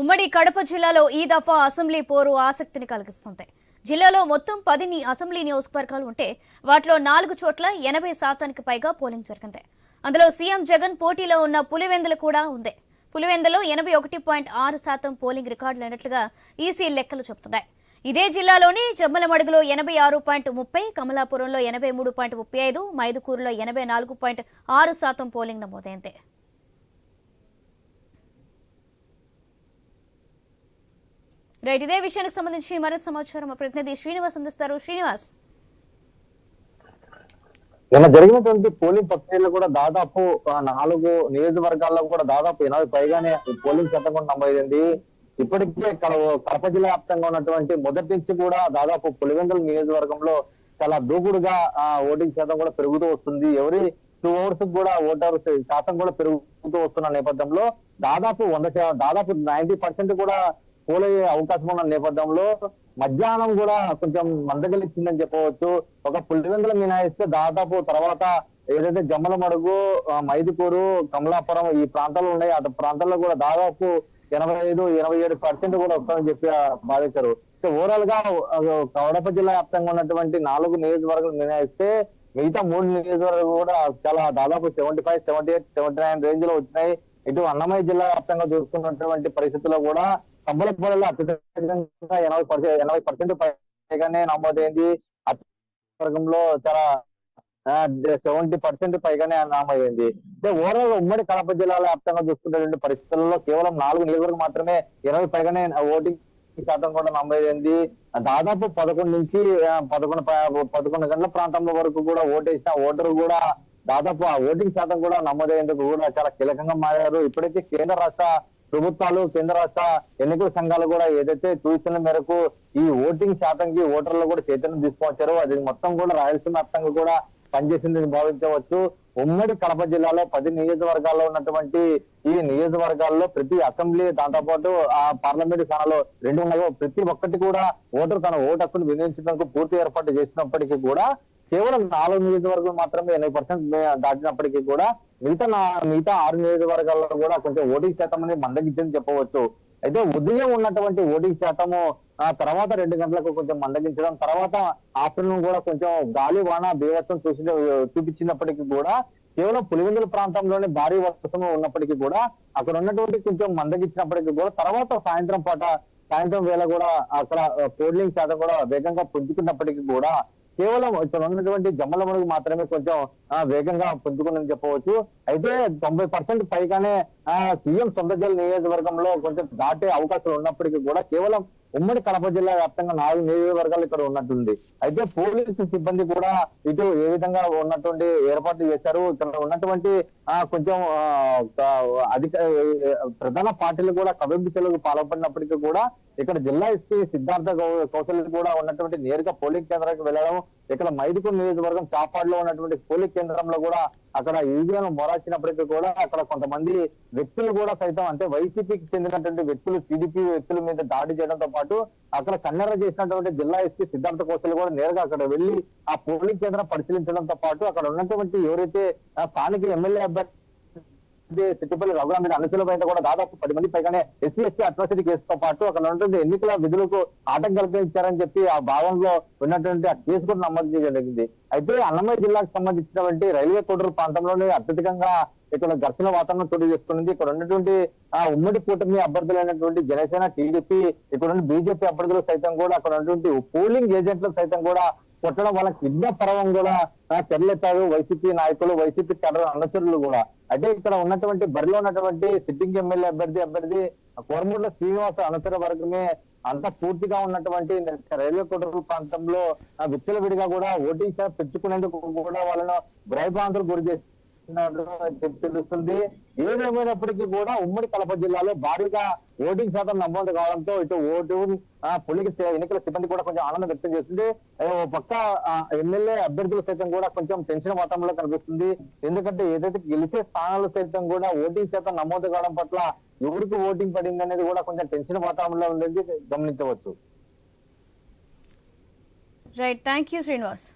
ఉమ్మడి కడప జిల్లాలో ఈ దఫా అసెంబ్లీ పోరు ఆసక్తిని కలిగిస్తుంది. జిల్లాలో మొత్తం పది అసెంబ్లీ నియోజకవర్గాలు ఉంటే వాటిలో నాలుగు చోట్ల ఎనభై శాతానికి పైగా పోలింగ్ జరిగింది. అందులో సీఎం జగన్ పోటీలో ఉన్న పులివెందుల కూడా ఉంది. పులివెందులో ఎనభై ఒకటి పాయింట్ ఆరు శాతం పోలింగ్ రికార్డులైనట్లుగా ఈసీ లెక్కలు చెబుతున్నాయి. ఇదే జిల్లాలోని జమ్మలమడుగులో ఎనభై ఆరు పాయింట్ ముప్పై కమలాపురంలో ఎనభై మూడు పాయింట్ ముప్పై ఐదు మైదుకూరులో ఎనభై నాలుగు పాయింట్ ఆరు శాతం పోలింగ్ నమోదైంది. రైట్ ఇదే విషయానికి సంబంధించి మరింత సమాచారం మా ప్రతినిధి శ్రీనివాస్ అందిస్తారు. శ్రీనివాస్. నిన్న జరిగినటువంటి పోలింగ్ ప్రక్రియలో కూడా దాదాపు నాలుగు నియోజకవర్గాల్లో కూడా దాదాపు ఎనభై పైగానే పోలింగ్ శాతం కూడా నమోదైంది. ఇప్పటికే కడ- కడప జిల్లా వ్యాప్తంగా ఉన్నటువంటి మొదటి నుంచి కూడా దాదాపు పులివెందుల నియోజకవర్గంలో చాలా దూకుడుగా ఓటింగ్ శాతం కూడా పెరుగుతూ వస్తుంది. ఎవరి టూ అవర్స్ కూడా ఓటర్ శాతం కూడా పెరుగుతూ వస్తున్న నేపథ్యంలో దాదాపు వంద దాదాపు నైన్టీ పర్సెంట్ కూడా పోలయ్యే అవకాశం ఉన్న నేపథ్యంలో మధ్యాహ్నం కూడా కొంచెం మందగలిచ్చిందని చెప్పవచ్చు. ఒక పులివెందుల మినాయిస్తే దాదాపు తర్వాత ఏదైతే జమ్మల మడుగు మైదుకూరు కమలాపురం ఈ ప్రాంతాలు ఉన్నాయి. ఆ ప్రాంతాల్లో కూడా దాదాపు ఎనభై ఐదు ఎనభై ఏడు పర్సెంట్ కూడా వస్తామని చెప్పి ఆ, భావించారు. ఓవరాల్గా కడప జిల్లా వ్యాప్తంగా ఉన్నటువంటి నాలుగు నియోజకవర్గాలు మినాయిస్తే మిగతా మూడు నియోజకవర్గాలు కూడా చాలా దాదాపు seventy five seventy eight seventy nine రేంజ్లో వచ్చినాయి. ఇటు అన్నమయ్య జిల్లా వ్యాప్తంగా చూసుకున్నటువంటి పరిస్థితుల్లో కూడా కంబలపల్లిలో అత్యధికంగా ఎనభై పర్సెంట్ ఎనభై పర్సెంట్ పైగానే నమోదైంది. వర్గంలో చాలా సెవెంటీ పర్సెంట్ పైగానే నమోదైంది. అంటే ఓవరాల్ ఉమ్మడి కడప జిల్లాల వ్యాప్తంగా చూసుకున్నటువంటి పరిస్థితుల్లో కేవలం నాలుగు నియోజకవర్గం మాత్రమే ఇరవై పైగానే ఓటింగ్ శాతం కూడా నమోదైంది. దాదాపు పదకొండు నుంచి పదకొండు పదకొండు గంటల ప్రాంతంలో వరకు కూడా ఓటేసిన ఓటరు కూడా దాదాపు ఆ ఓటింగ్ శాతం కూడా నమోదయ్యేందుకు కూడా చాలా కీలకంగా మారారు. ఇప్పుడైతే కేంద్ర రాష్ట్ర ప్రభుత్వాలు కేంద్ర రాష్ట్ర ఎన్నికల సంఘాలు కూడా ఏదైతే సూచనల మేరకు ఈ ఓటింగ్ శాతంకి ఓటర్లు కూడా చైతన్యం తీసుకొచ్చారో అది మొత్తం కూడా రాయలసీమ వ్యాప్తంగా కూడా పనిచేసిందని భావించవచ్చు. ఉమ్మడి కడప జిల్లాలో పది నియోజకవర్గాల్లో ఉన్నటువంటి ఈ నియోజకవర్గాల్లో ప్రతి అసెంబ్లీ దాంతో పాటు ఆ పార్లమెంట్ స్థానాల్లో రెండు ఉన్నాయో. ప్రతి ఒక్కటి కూడా ఓటర్ తన ఓటు హక్కును వినియోగించడానికి పూర్తి ఏర్పాటు చేసినప్పటికీ కూడా కేవలం నాలుగు నియోజకవర్గం మాత్రమే ఎనభై పర్సెంట్ దాటినప్పటికీ కూడా మిగతా మిగతా ఆరు నియోజకవర్గాల్లో కూడా కొంచెం ఓటింగ్ శాతం అనేది మందగించింది చెప్పవచ్చు. అయితే ఉదయం ఉన్నటువంటి ఓటింగ్ శాతము ఆ తర్వాత రెండు గంటలకు కొంచెం మందగించడం తర్వాత ఆఫ్టర్నూన్ కూడా కొంచెం గాలి వాన బీభత్సం చూసి చూపించినప్పటికీ కూడా కేవలం పులివెందుల ప్రాంతంలోనే భారీ వర్షం ఉన్నప్పటికీ కూడా అక్కడ ఉన్నటువంటి కొంచెం మందగించినప్పటికీ కూడా తర్వాత సాయంత్రం పూట సాయంత్రం వేళ కూడా అక్కడ పోలింగ్ శాతం కూడా వేగంగా పుంజుకున్నప్పటికీ కూడా కేవలం ఇక్కడ ఉన్నటువంటి జమ్మల మడుగు మాత్రమే కొంచెం వేగంగా పుంజుకుందని చెప్పవచ్చు. అయితే తొంభై పర్సెంట్ పైగానే ఆ, సీఎం సొంత జిల్లా నియోజకవర్గంలో కొంచెం దాటే అవకాశాలు ఉన్నప్పటికీ కూడా కేవలం ఉమ్మడి కడప జిల్లా వ్యాప్తంగా నాలుగు నియోజకవర్గాలు ఇక్కడ ఉన్నట్టుంది. అయితే పోలీసు సిబ్బంది కూడా ఇటు ఏ విధంగా ఉన్నటువంటి ఏర్పాట్లు చేశారు? ఇక్కడ ఉన్నటువంటి ఆ కొంచెం అధిక ప్రధాన పార్టీలు కూడా కవింపులకు పాల్పడినప్పటికీ కూడా ఇక్కడ జిల్లా ఎస్పీ సిద్ధార్థ కౌశల్ కూడా ఉన్నటువంటి నేరుగా పోలింగ్ కేంద్రానికి వెళ్ళడం ఇక్కడ మైదుకూరు నియోజకవర్గం చాపాడులో ఉన్నటువంటి పోలింగ్ కేంద్రంలో కూడా అక్కడ ఈవీఎం మొరాచినప్పటికీ కూడా అక్కడ కొంతమంది వ్యక్తులు కూడా సైతం అంటే వైసీపీకి చెందినటువంటి వ్యక్తులు టీడీపీ వ్యక్తుల మీద దాడి చేయడంతో పాటు అక్కడ కన్నెర చేసినటువంటి జిల్లా ఎస్పీ సిద్ధార్థ కోసలు కూడా నేరుగా అక్కడ వెళ్ళి ఆ పోలింగ్ కేంద్రం పరిశీలించడంతో పాటు అక్కడ ఉన్నటువంటి ఎవరైతే స్థానిక ఎమ్మెల్యే అభ్యర్థి సిట్టిపల్లి రఘురామ్ మీద అనుచరుల పైన కూడా దాదాపు పది మంది పైగానే ఎస్సీ ఎస్సీ అట్రాసిటీ కేసుతో పాటు అక్కడ ఉన్నటువంటి ఎన్నికల విధులకు ఆటంకం కల్పించారని చెప్పి ఆ భావంలో ఉన్నటువంటి ఆ కేసు కూడా నమోదు చేయడం జరిగింది. అయితే అన్నమయ్య జిల్లాకు సంబంధించినటువంటి రైల్వే కోటూరు ప్రాంతంలోనే అత్యధికంగా ఇక్కడ ఘర్షణ వాతావరణం చోటు చేసుకున్నది ఇక్కడ ఉన్నటువంటి ఆ ఉమ్మడి కూటమి అభ్యర్థులైనటువంటి జనసేన టీడీపీ ఇక్కడ ఉన్న బీజేపీ అభ్యర్థులు సైతం కూడా అక్కడ ఉన్నటువంటి పోలింగ్ ఏజెంట్లు సైతం కూడా కొట్టడం వల్ల కింద పర్వం కూడా ఆ, వైసీపీ నాయకులు వైసీపీ కేడర్ అనుచరులు కూడా. అంటే ఇక్కడ ఉన్నటువంటి బరిలో ఉన్నటువంటి సిట్టింగ్ ఎమ్మెల్యే అభ్యర్థి అభ్యర్థి కోరమూర్ల శ్రీనివాస అనుచర వర్గమే అంతా పూర్తిగా ఉన్నటువంటి రైల్వే కోటర్ల ప్రాంతంలో విచ్చలవిడిగా కూడా ఓటింగ్ షాప్ పెంచుకునేందుకు కూడా వాళ్ళను భయభ్రాంతులు గురి చేసి తెలుస్తుంది. ఏదేమైనప్పటికీ కూడా ఉమ్మడి కడప జిల్లాలో భారీగా ఓటింగ్ శాతం నమోదు కావడంతో ఇటు ఓటు ఆ, ఎన్నికల సిబ్బంది కూడా కొంచెం ఆనందం వ్యక్తం చేస్తుంది. ఓ పక్క ఎమ్మెల్యే అభ్యర్థులు సైతం కూడా కొంచెం టెన్షన్ వాతావరణంలో కనిపిస్తుంది. ఎందుకంటే ఏదైతే గెలిచే స్థానాలు సైతం కూడా ఓటింగ్ శాతం నమోదు కావడం పట్ల ఎవరికి ఓటింగ్ పడింది అనేది కూడా కొంచెం టెన్షన్ వాతావరణంలో ఉండేది గమనించవచ్చు. Right thank you Srinivas